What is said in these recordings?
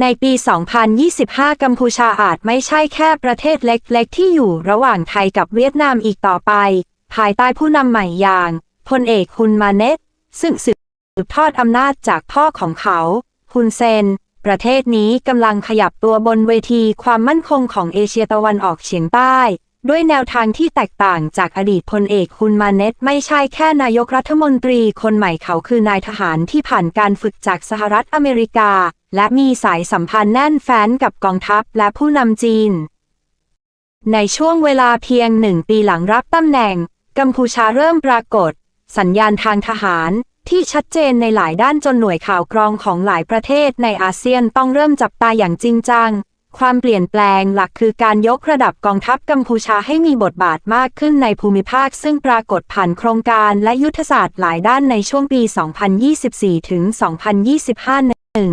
ในปี 2025 กัมพูชาอาจไม่ใช่แค่ประเทศเล็ก ๆ ที่อยู่ระหว่างไทยกับเวียดนามอีกต่อไป ภายใต้ผู้นำใหม่อย่างพลเอกฮุนมาเนตซึ่งสืบทอดอำนาจจากพ่อของเขาฮุนเซน ประเทศนี้กำลังขยับตัวบนเวทีความมั่นคงของเอเชียตะวันออกเฉียงใต้ ด้วยแนวทางที่แตกต่างจากอดีตพลเอกฮุนมาเน็ตไม่ใช่แค่นายกรัฐมนตรีคนใหม่เขาคือนายทหารที่ผ่านการฝึกจากสหรัฐอเมริกา และมีสายสัมพันธ์แน่นแฟ้นกับกองทัพและผู้นำจีน ในช่วงเวลาเพียงหนึ่งปีหลังรับตำแหน่ง กัมพูชาเริ่มปรากฏ สัญญาณทางทหารที่ชัดเจนในหลายด้านจนหน่วยข่าวกรองของหลายประเทศในอาเซียนต้องเริ่มจับตาอย่างจริงจัง ความเปลี่ยนแปลงหลักคือการยกระดับกองทัพกัมพูชาให้มีบทบาทมากขึ้นในภูมิภาค ซึ่งปรากฏผ่านโครงการและยุทธศาสตร์หลายด้านในช่วงปี 2024 ถึง 2025หนึ่ง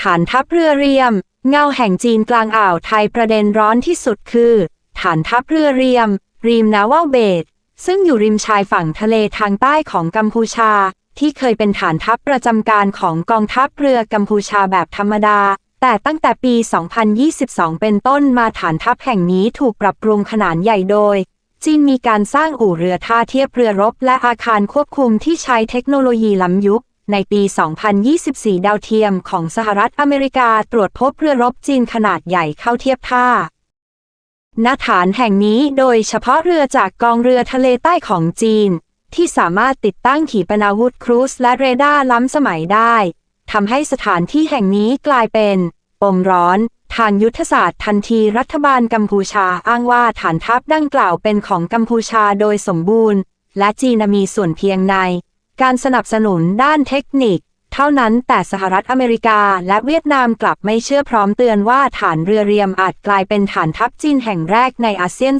ฐานทัพเรือเรียม เงาแห่งจีนกลางอ่าวไทยประเด็นร้อนที่สุดคือ ฐานทัพเรือเรียมรีมนาวาเบดซึ่งอยู่ริมชายฝั่งทะเลทางใต้ของกัมพูชา ที่เคยเป็นฐานทัพประจำการของกองทัพเรือกัมพูชาแบบธรรมดา แต่ตั้งแต่ปี 2022 เป็นต้นมาฐานทัพแห่งนี้ถูกปรับปรุงขนาดใหญ่โดย จีนมีการสร้างอู่เรือท่าเทียบเรือรบ และอาคารควบคุมที่ใช้เทคโนโลยีล้ำยุค ในปี 2024 ดาวเทียมของสหรัฐอเมริกาตรวจพบเรือรบจีนขนาดใหญ่เข้าเทียบท่าณฐานแห่งนี้โดยเฉพาะเรือจากกองเรือทะเลใต้ของจีน ที่สามารถติดตั้งขีปนาวุธครูซและเรดาร์ล้ำสมัยได้ ทำให้สถานที่แห่งนี้กลายเป็น ปมร้อนทางยุทธศาสตร์ทันทีรัฐบาลกัมพูชาอ้างว่าฐานทัพดังกล่าวเป็นของกัมพูชาโดยสมบูรณ์ และจีนมีส่วนเพียงใน การสนับสนุนด้านเทคนิค เท่านั้นแต่สหรัฐอเมริกาและเวียดนามกลับไม่เชื่อพร้อมเตือนว่าฐานเรือเรียมอาจกลายเป็นฐานทัพจีนแห่งแรกในอาเซียน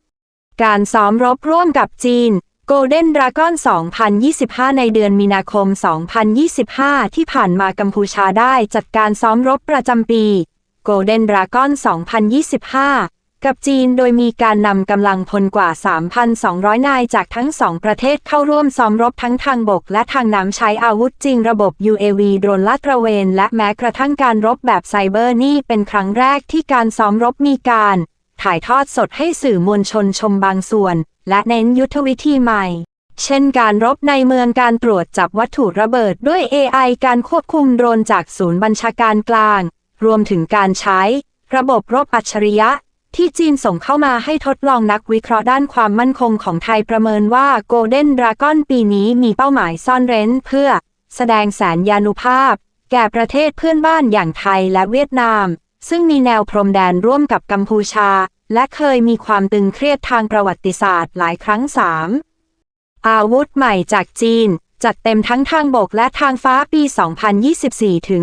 2การซ้อมรบร่วมกับจีน Golden Dragon 2025 ในเดือนมีนาคม 2025 ที่ผ่านมากัมพูชาได้จัดการซ้อมรบประจำปี Golden Dragon 2025 กับจีนโดยมีการนำกำลังพลกว่า 3,200 นายจากทั้งสองประเทศเข้าร่วมซ้อมรบทั้งทางบก และทางน้ำใช้อาวุธจริงระบบ UAV โดรนลาดตระเวน และแม้กระทั่งการรบแบบไซเบอร์นี่เป็นครั้งแรกที่การซ้อมรบมีการ ถ่ายทอดสดให้สื่อมวลชนชมบางส่วน และเน้นยุทธวิธีใหม่ เช่นการรบในเมืองการตรวจจับวัตถุระเบิดด้วย AI การควบคุมโดรนจากศูนย์บัญชาการกลาง รวมถึงการใช้ ระบบรบอัจฉริยะ ที่จีนส่งเข้ามาให้ทดลองนักวิเคราะห์ด้านความมั่นคงของไทยประเมินว่า Golden Dragon ปีนี้มีเป้าหมายซ่อนเร้นเพื่อ แสดงแสนยานุภาพ แก่ประเทศเพื่อนบ้านอย่างไทยและเวียดนาม ซึ่งมีแนวพรมแดนร่วมกับกัมพูชา และเคยมีความตึงเครียดทางประวัติศาสตร์หลายครั้งสามอาวุธใหม่จากจีน จัดเต็มทั้งทางบกและทางฟ้าปี 2024 ถึง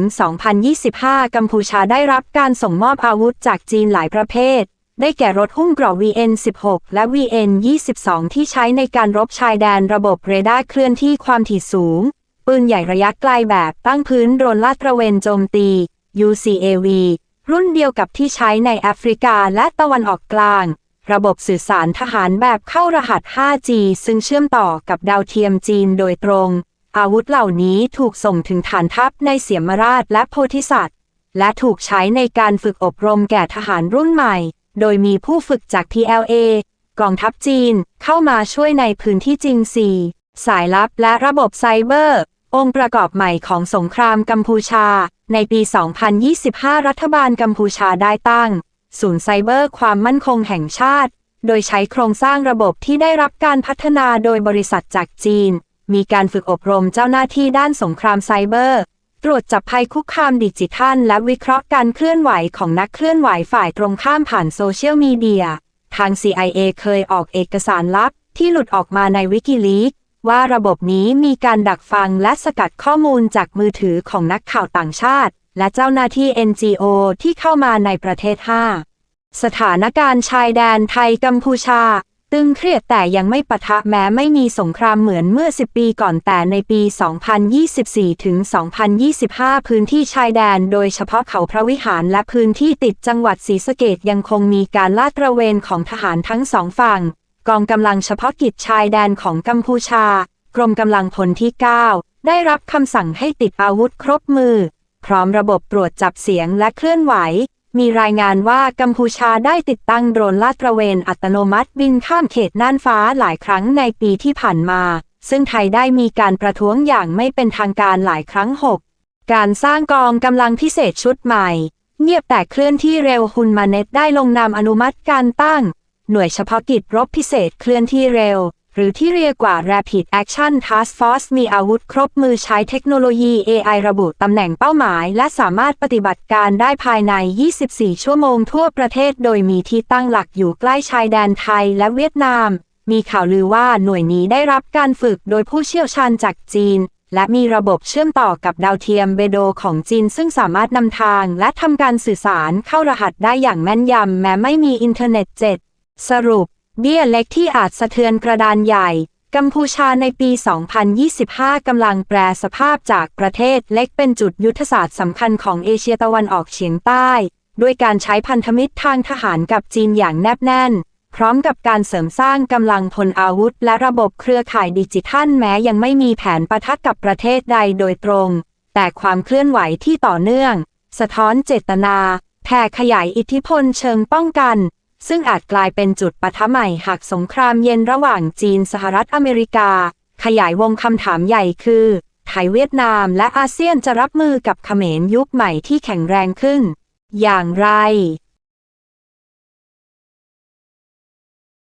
2025 กัมพูชาได้รับการส่งมอบอาวุธจากจีนหลายประเภท ได้แก่รถหุ้มเกราะ VN16 และ VN22 ที่ใช้ในการรบชายแดนระบบเรดาร์เคลื่อนที่ความถี่สูง ปืนใหญ่ระยะไกลแบบตั้งพื้นโดรนลาดตระเวนโจมตี UCAV รุ่นเดียวกับที่ใช้ในแอฟริกาและตะวันออกกลาง ระบบสื่อสารทหารแบบเข้ารหัส 5G ซึ่งเชื่อมต่อกับดาวเทียมจีนโดยตรง อาวุธเหล่านี้ถูกส่งถึงฐานทัพในเสียมราชและโพธิสัตว์ และถูกใช้ในการฝึกอบรมแก่ทหารรุ่นใหม่ โดยมีผู้ฝึกจาก PLA กองทัพจีนเข้ามาช่วยในพื้นที่จริง 4 สายลับและระบบไซเบอร์ องค์ประกอบใหม่ของสงครามกัมพูชา ในปี 2025 รัฐบาลกัมพูชาได้ตั้ง ศูนย์ไซเบอร์ความมั่นคงแห่งชาติ โดยใช้โครงสร้างระบบที่ได้รับการพัฒนาโดยบริษัทจากจีน มีการฝึกอบรมเจ้าหน้าที่ด้านสงครามไซเบอร์ ตรวจจับภัยคุกคามดิจิทัล และวิเคราะห์การเคลื่อนไหวของนักเคลื่อนไหวฝ่ายตรงข้ามผ่านโซเชียลมีเดีย ทาง CIA เคยออกเอกสารลับที่หลุดออกมาในวิกิลีก ว่าระบบนี้มีการดักฟังและสกัดข้อมูลจากมือถือของนักข่าวต่างชาติ และเจ้าหน้าที่ NGO ที่เข้ามาในประเทศ 5 สถานการณ์ชายแดนไทยกัมพูชา ตึงเครียดแต่ยังไม่ปะทะแม้ไม่มีสงครามเหมือนเมื่อ 10 ปีก่อนแต่ในปี 2024 ถึง 2025 พื้นที่ชายแดนโดยเฉพาะเขาพระวิหารและพื้นที่ติดจังหวัดศรีสะเกดยังคงมีการลาดตระเวนของทหารทั้งสองฝั่ง กองกำลังเฉพาะกิจชายแดนของกัมพูชา กรมกำลังพลที่ 9 ได้รับคำสั่งให้ติดอาวุธครบมือ พร้อมระบบตรวจจับเสียงและเคลื่อนไหว มีรายงานว่ากัมพูชาได้ติดตั้งโดรนลาดตระเวนอัตโนมัติบินข้ามเขตน่านฟ้าหลายครั้งในปีที่ผ่านมา ซึ่งไทยได้มีการประท้วงอย่างไม่เป็นทางการหลายครั้ง 6 การสร้างกองกำลังพิเศษชุดใหม่ เงียบแต่เคลื่อนที่เร็วฮุนมาเน็ตได้ลงนามอนุมัติการตั้ง หน่วยเฉพาะกิจรบพิเศษเคลื่อนที่เร็ว หรือที่เรียกว่า Rapid Action Task Force มีอาวุธครบมือใช้เทคโนโลยี AI ระบุตำแหน่งเป้าหมาย และสามารถปฏิบัติการได้ภายใน 24 ชั่วโมงทั่วประเทศ โดยมีที่ตั้งหลักอยู่ใกล้ชายแดนไทยและเวียดนาม มีข่าวลือว่าหน่วยนี้ได้รับการฝึกโดยผู้เชี่ยวชาญจากจีนและมีระบบเชื่อมต่อกับดาวเทียมเบโดของจีน ซึ่งสามารถนำทางและทำการสื่อสารเข้ารหัสได้อย่างแม่นยำแม้ไม่มีอินเทอร์เน็ตเจ็ด สรุป เบี้ยเล็กที่อาจสะเทือนกระดานใหญ่ กัมพูชาในปี 2025 กำลังแปรสภาพจากประเทศเล็กเป็นจุดยุทธศาสตร์สำคัญของเอเชียตะวันออกเฉียงใต้ ด้วยการใช้พันธมิตรทางทหารกับจีนอย่างแนบแน่น พร้อมกับการเสริมสร้างกำลังพลอาวุธ และระบบเครือข่ายดิจิทัลแม้ยังไม่มีแผนปะทะกับประเทศใดโดยตรง แต่ความเคลื่อนไหวที่ต่อเนื่อง สะท้อนเจตนาแผ่ขยายอิทธิพลเชิงป้องกัน ซึ่งอาจกลายเป็นจุดปะทะใหม่หากสงครามเย็นระหว่างจีนสหรัฐอเมริกา ขยายวงคำถามใหญ่คือ ไทยเวียดนามและอาเซียนจะรับมือกับเขมรยุคใหม่ที่แข็งแรงขึ้น อย่างไร